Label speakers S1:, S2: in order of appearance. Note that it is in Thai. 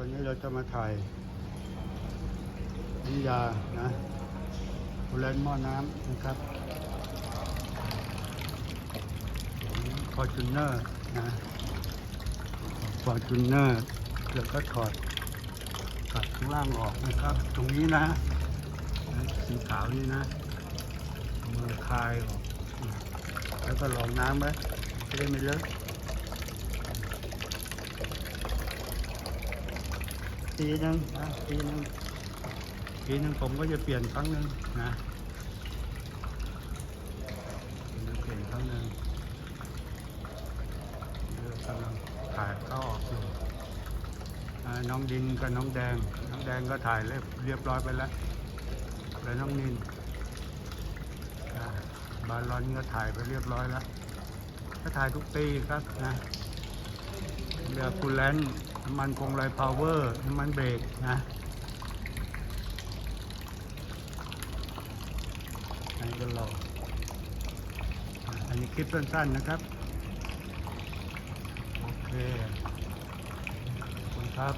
S1: วันนี้เราจะมาถ่ายนิยานะโบราณหม้อน้ำนะครับฟอร์จูเนอร์นะฟอร์จูเนอร์เดี๋ยวก็ถอดตัดข้างล่างออกนะครับ ตรงนี้นะ สีขาวนี่นะมือคลายออก แล้วก็ลองน้ำไว้จะได้ไม่เลอะ ปีหนึ่งนะปีหนึ่งปีหนึ่งผมก็จะเปลี่ยนครั้งหนึ่งนะจะเปลี่ยนครั้งหนึ่งเดี๋ยวกำลังถ่ายเข้าออกอยู่น้องดินกับน้องแดง น้องแดงก็ถ่ายเรียบเรียบร้อยไปแล้วแล้วน้องนินบาลอนก็ถ่ายไปเรียบร้อยแล้วก็ถ่ายทุกปีครับนะเรือคูลแลนด์ น้ำมันคงไรพาวเวอร์ น้ำมันเบรกนะอันนี้ก็รออันนี้คลิปสั้นๆนะครับ โอเคขอบคุณครับ